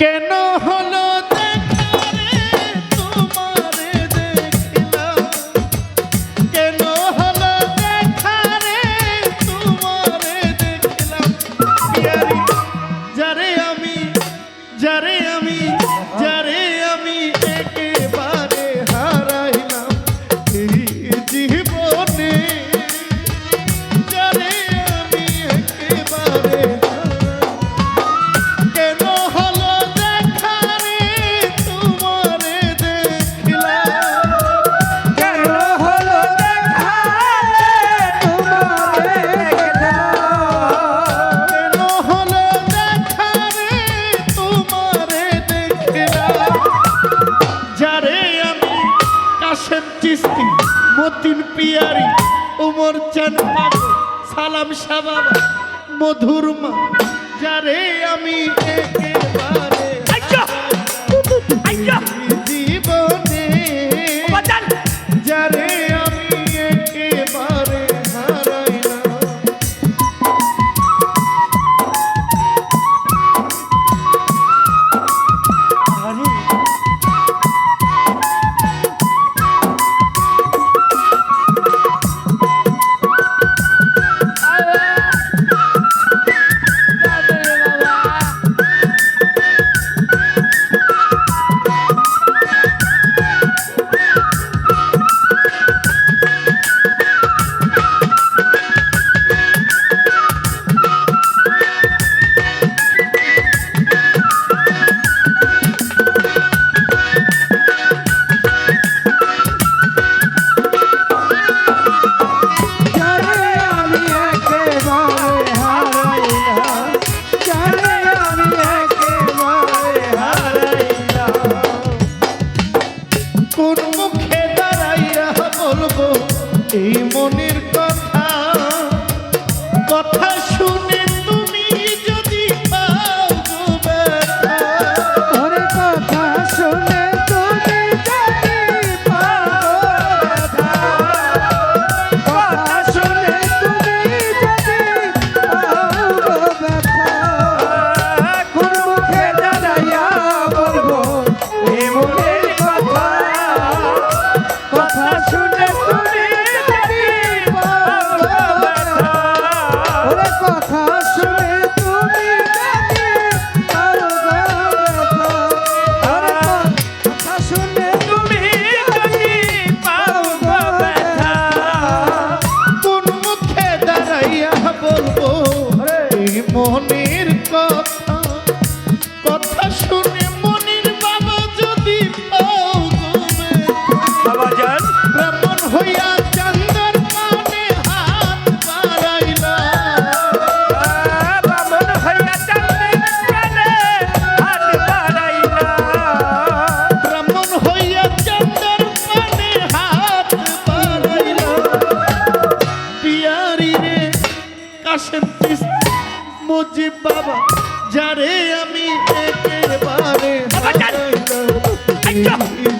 কেন হলো চিস্তি মতিন পিয়ারি উমর চান পাগল সালাম শাহ মধুর মা যারে আমি একে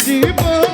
জীবন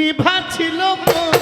নিভা ছিল মন।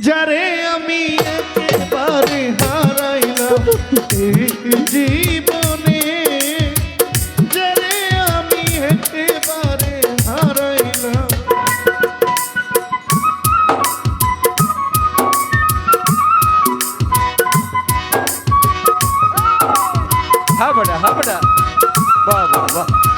যারে আমি একেবারে হারাইলাম জীবনে যারে আমি একেবারে হারাইলাম। হাবড়া হাবড়া বাহ বাহ বাহ।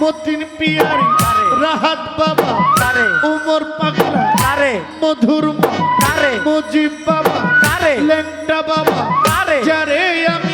মতিন পিয়ারি রাহাত বাবা তারে উমর পাগলা তারে মধুর তারে মুজিব বাবা তারে লেন্ডা বাবা তারে যারে আমি